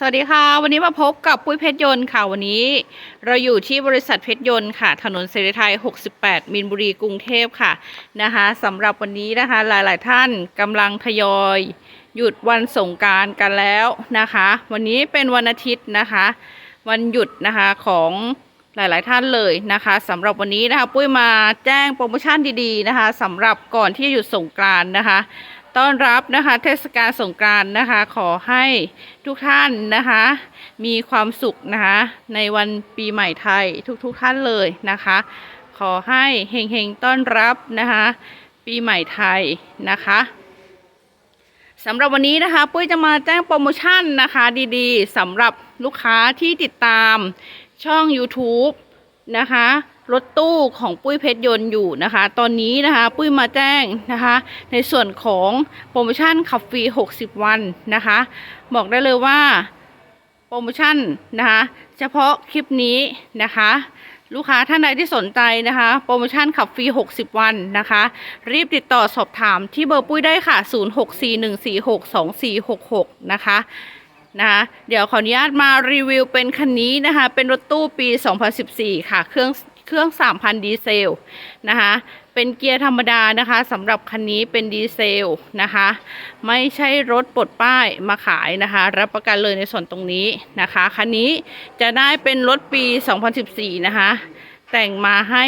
สวัสดีค่ะ วันนี้มาพบกับปุ้ยเพชรยนต์ค่ะ วันนี้เราอยู่ที่บริษัทเพชรยนต์ค่ะ ถนนเสรีไทย 68 มินบุรีกรุงเทพค่ะนะคะสำหรับวันนี้นะคะ หลาย ๆ ท่านกำลังทยอย หยุดวันสงการกันแล้วนะคะ วันนี้เป็นวันอาทิตย์นะคะ วันหยุดนะคะของหลาย ๆ ท่านเลยนะคะสำหรับวันนี้นะคะ ปุ้ยมาแจ้งโปรโมชั่นดี ๆ นะคะสำหรับก่อนที่จะหยุดสงกานต์นะคะ ต้อนรับนะคะ เทศกาลสงกรานต์นะคะ ขอให้ทุกท่านนะคะ มีความสุขนะคะ ในวันปีใหม่ไทยทุกๆท่านเลยนะคะ ขอให้เฮงๆต้อนรับนะคะ ปีใหม่ไทยนะคะสำหรับวันนี้นะคะ ปุ้ยจะมาแจ้งโปรโมชั่นนะคะ ดีๆสำหรับลูกค้าที่ติดตามช่อง YouTube นะคะ รถตู้ของปุ้ยเพชรยนต์อยู่นะคะ ตอนนี้นะคะ ปุ้ยมาแจ้งนะคะ ในส่วนของโปรโมชั่นขับฟรี 60 วันนะคะ บอกได้เลยว่าโปรโมชั่นนะคะ เฉพาะคลิปนี้นะคะ ลูกค้าท่านใดที่สนใจนะคะ โปรโมชั่นขับฟรี 60 วันนะคะ รีบติดต่อสอบถามที่เบอร์ปุ้ยได้ค่ะ 0641462466 นะคะนะคะเดี๋ยวขออนุญาตมารีวิวเป็นคันนี้นะคะ เป็นรถตู้ปี 2014 ค่ะ เครื่อง เครื่อง 3,000 ดีเซลนะคะเป็นเกียร์ธรรมดานะคะสำหรับคันนี้เป็นดีเซลนะคะ ไม่ใช่รถปลดป้ายมาขายนะคะ รับประกันเลยในส่วนตรงนี้นะคะ คันนี้จะได้เป็นรถปี 2014 นะคะ แต่งมาให้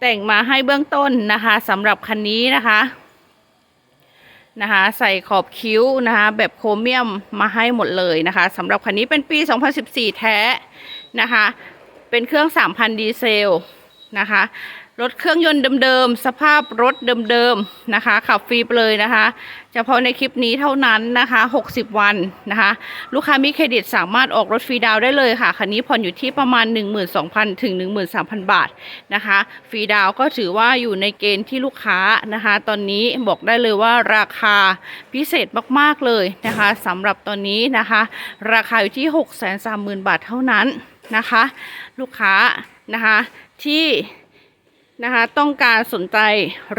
แต่งมาให้เบื้องต้นนะคะสำหรับคันนี้นะคะนะคะใส่ขอบคิ้วนะคะแบบโครเมียมมาให้หมดเลยนะคะสำหรับคันนี้เป็นปี 2014 แท้นะคะ เป็นเครื่อง 3,000 ดีเซลนะคะ รถเครื่องยนต์เดิมๆ สภาพรถเดิมๆนะคะ ขับฟรีไปเลยนะคะ เฉพาะในคลิปนี้เท่านั้นนะคะ 60 วันนะคะ ลูกค้ามีเครดิตสามารถออกรถฟรีดาวได้เลยค่ะ คันนี้ผ่อนอยู่ที่ประมาณ 12,000 ถึง 13,000 บาทนะคะ ฟรีดาวก็ถือว่าอยู่ในเกณฑ์ที่ลูกค้านะคะ ตอนนี้บอกได้เลยว่าราคาพิเศษมากๆเลยนะคะสำหรับตอนนี้นะคะ ราคาอยู่ที่ 630,000 บาทเท่านั้น นะคะ ลูกค้านะคะที่นะคะต้องการสนใจ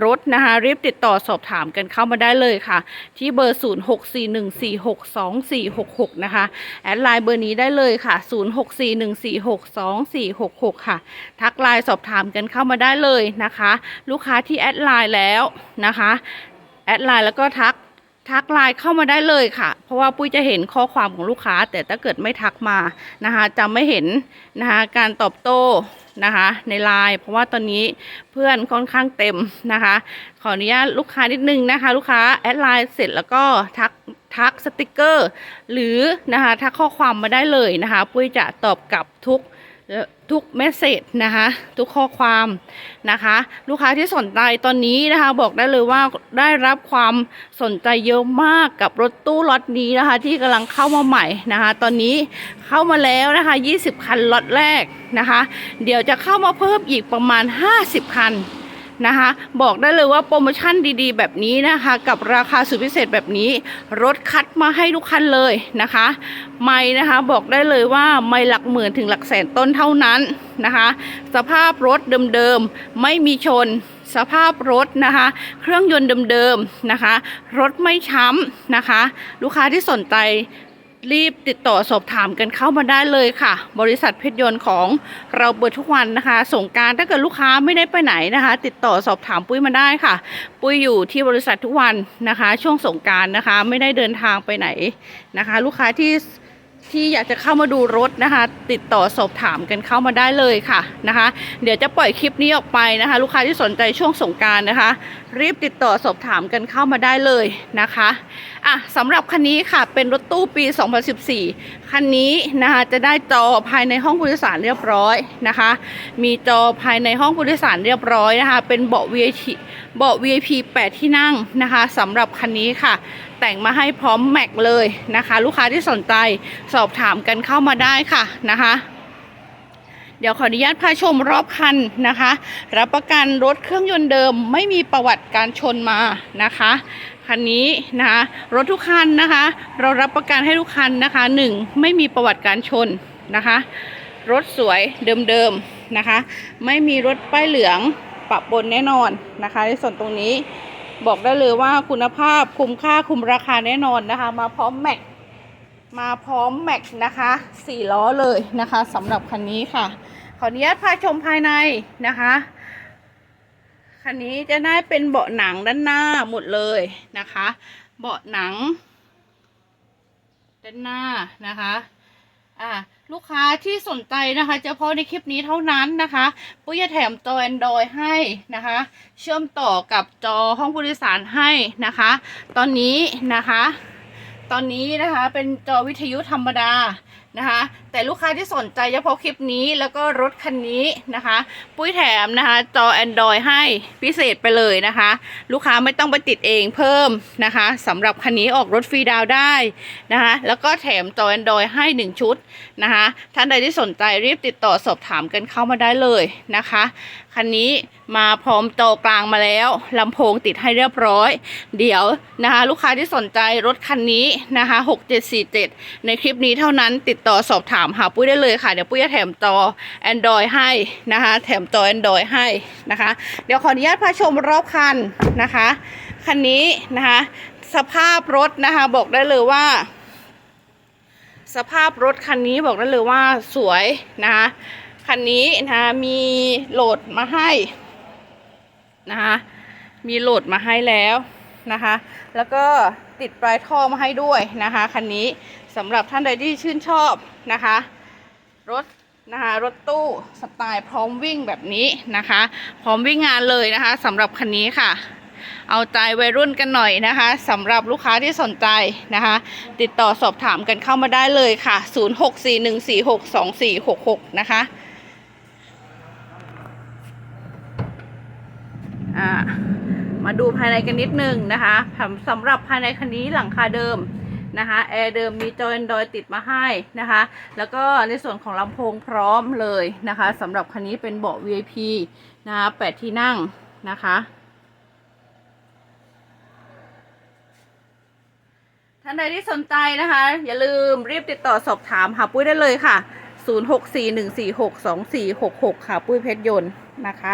รถนะคะ รีบติดต่อสอบถามกันเข้ามาได้เลยค่ะ ที่เบอร์ 0641462466 นะคะ แอดไลน์เบอร์นี้ได้เลยค่ะ 0641462466 ค่ะ ทักไลน์สอบถามกันเข้ามาได้เลยนะคะ ลูกค้าที่แอดไลน์แล้วนะคะ แอดไลน์แล้วก็ทัก ทักไลน์เข้ามาได้เลยค่ะ เพราะว่าปุ้ยจะเห็นข้อความของลูกค้า แต่ถ้าเกิดไม่ทักมานะคะจะไม่เห็นนะคะการตอบโต้นะคะในไลน์เพราะว่าตอนนี้เพื่อนค่อนข้างเต็มนะคะ ขออนุญาตลูกค้านิดนึงนะคะ ลูกค้าแอดไลน์เสร็จแล้วก็ทักทักสติกเกอร์ หรือนะคะทักข้อความมาได้เลยนะคะ ปุ้ยจะตอบกลับทุก ทุกเมสเซจนะคะ ทุกข้อความนะคะ ลูกค้าที่สนใจตอนนี้นะคะ บอกได้เลยว่าได้รับความสนใจเยอะมากกับรถตู้ล็อตนี้นะคะ ที่กำลังเข้ามาใหม่นะคะ ตอนนี้เข้ามาแล้วนะคะ 20 คันล็อตแรกนะคะ เดี๋ยวจะเข้ามาเพิ่มอีกประมาณ 50 คัน นะคะ บอกได้เลยว่าโปรโมชั่นดีๆ แบบนี้นะคะ กับราคาสุดพิเศษแบบนี้ รถคัดมาให้ทุกคันเลยนะคะ ไม่นะคะบอกได้เลยว่าไม่หลักหมื่นถึงหลักแสนต้นเท่านั้นนะคะ สภาพรถเดิมๆไม่มีชนสภาพรถนะคะ เครื่องยนต์เดิมๆนะคะ รถไม่ช้ำนะคะ ลูกค้าที่สนใจ รีบติดต่อสอบถามกันเข้ามาได้เลยค่ะ บริษัทเพชรยนต์ของเราเปิดทุกวันนะคะส่งการถ้าเกิดลูกค้าไม่ได้ไปไหนนะคะ ติดต่อสอบถามปุ้ยมาได้ค่ะ ปุ้ยอยู่ที่บริษัททุกวันนะคะ ช่วงสงการนะคะ ไม่ได้เดินทางไปไหนนะคะ ลูกค้าที่ ที่อยากจะเข้ามาดูรถนะคะ ติดต่อสอบถามกันเข้ามาได้เลยค่ะนะคะ เดี๋ยวจะปล่อยคลิปนี้ออกไปนะคะ ลูกค้าที่สนใจช่วงสงการนะคะ รีบติดต่อสอบถามกันเข้ามาได้เลยนะคะอะสำหรับคันนี้ค่ะเป็นรถตู้ปี 2014 คันนี้นะคะจะได้จอภายในห้องผู้โดยสารเรียบร้อยนะคะ มีจอภายในห้องผู้โดยสารเรียบร้อยนะคะ เป็นเบาะ VIP เบาะ VIP 8 ที่นั่งนะคะสำหรับคันนี้ค่ะ แต่งมาให้พร้อมแม็กเลยนะคะ ลูกค้าที่สนใจสอบถามกันเข้ามาได้ค่ะนะคะ เดี๋ยวขออนุญาตพาชมรอบคันนะคะ รับประกันรถเครื่องยนต์เดิมไม่มีประวัติการชนมานะคะคันนี้นะคะรถทุกคันนะคะ เรารับประกันให้ทุกคันนะคะหนึ่งไม่มีประวัติการชนนะคะ รถสวยเดิมๆนะคะ ไม่มีรถป้ายเหลืองปะปนแน่นอนนะคะ ในส่วนตรงนี้ บอกได้เลยว่าคุณภาพคุ้มค่าคุ้มราคาแน่นอนนะคะ มาพร้อมแม็กมาพร้อมแม็กนะคะสี่ล้อเลยนะคะสำหรับคันนี้ค่ะ ขออนุญาตพาชมภายในนะคะคันนี้จะได้เป็นเบาะหนังด้านหน้าหมดเลยนะคะ เบาะหนัง ด้านหน้านะคะ อ่าลูกค้าที่สนใจนะคะเฉพาะในคลิปนี้เท่านั้นนะคะปุ้ยจะแถมจอ Android ให้นะคะ เชื่อมต่อกับจอห้องผู้โดยสารให้นะคะ ตอนนี้นะคะ ตอนนี้นะคะเป็นจอวิทยุธรรมดา นะคะ แต่ลูกค้าที่สนใจเฉพาะคลิปนี้แล้วก็รถคันนี้นะคะ ปุ้ยแถมนะคะจอ Android ให้พิเศษไปเลยนะคะ ลูกค้าไม่ต้องไปติดเองเพิ่มนะคะสำหรับคันนี้ออกรถฟรีดาวได้นะคะ แล้วก็แถมจอ Android ให้ 1 ชุดนะคะ ท่านใดที่สนใจรีบติดต่อสอบถามกันเข้ามาได้เลยนะคะ คันนี้มาพร้อมจอกลางมาแล้วลำโพงติดให้เรียบร้อย เดี๋ยวนะคะ ลูกค้าที่สนใจรถคันนี้นะคะ 6747 ในคลิปนี้เท่านั้นติดต่อสอบถามหาปุ้ยได้เลยค่ะ เดี๋ยวปุ้ยจะแถมจอ Android ให้นะคะ แถมจอ Android ให้นะคะ เดี๋ยวขออนุญาตพาชมรอบคันนะคะ คันนี้นะคะ สภาพรถนะคะบอกได้เลยว่า สภาพรถคันนี้บอกได้เลยว่าสวยนะคะคันนี้นะคะมีโหลดมาให้นะคะมีโหลดมาให้แล้วนะคะ แล้วก็ติดปลายท่อมาให้ด้วยนะคะคันนี้ สำหรับท่านใดที่ชื่นชอบนะคะ รถนะคะรถตู้สไตล์พร้อมวิ่งแบบนี้นะคะ พร้อมวิ่งงานเลยนะคะสำหรับคันนี้ค่ะ เอาใจวัยรุ่นกันหน่อยนะคะสำหรับลูกค้าที่สนใจนะคะ ติดต่อสอบถามกันเข้ามาได้เลยค่ะ 0641462466 นะคะอ่ามาดูภายในกันนิดนึงนะคะสำหรับภายในคันนี้หลังคาเดิม นะคะแอร์เดิมมีจอ Android ติดมาให้นะคะ แล้วก็ในส่วนของลำโพงพร้อมเลยนะคะสำหรับคันนี้เป็นเบาะ VIP นะคะแปดที่นั่งนะคะท่านใดที่สนใจนะคะ อย่าลืมรีบติดต่อสอบถามหาปุ้ยได้เลยค่ะ 0641462466 ค่ะ ปุ้ยเพชรยนต์นะคะ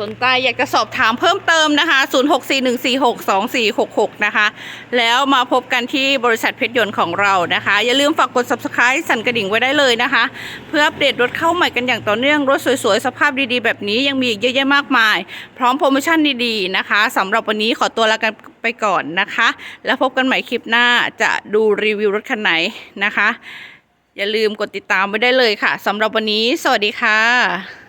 สนใจอยากจะสอบถามเพิ่มเติมนะคะ 0641462466 นะคะ แล้วมาพบกันที่บริษัทเพชรยนต์ของเรานะคะ อย่าลืมฝากกด subscribe สั่นกระดิ่งไว้ได้เลยนะคะ เพื่ออัปเดตรถเข้าใหม่กันอย่างต่อเนื่อง รถสวยๆ สภาพดีๆ แบบนี้ยังมีอีกเยอะแยะมากมาย พร้อมโปรโมชั่นดีๆ นะคะสำหรับวันนี้ขอตัวลากันไปก่อนนะคะ แล้วพบกันใหม่คลิปหน้าจะดูรีวิวรถคันไหนนะคะ อย่าลืมกดติดตามไว้ได้เลยค่ะสำหรับวันนี้ สวัสดีค่ะ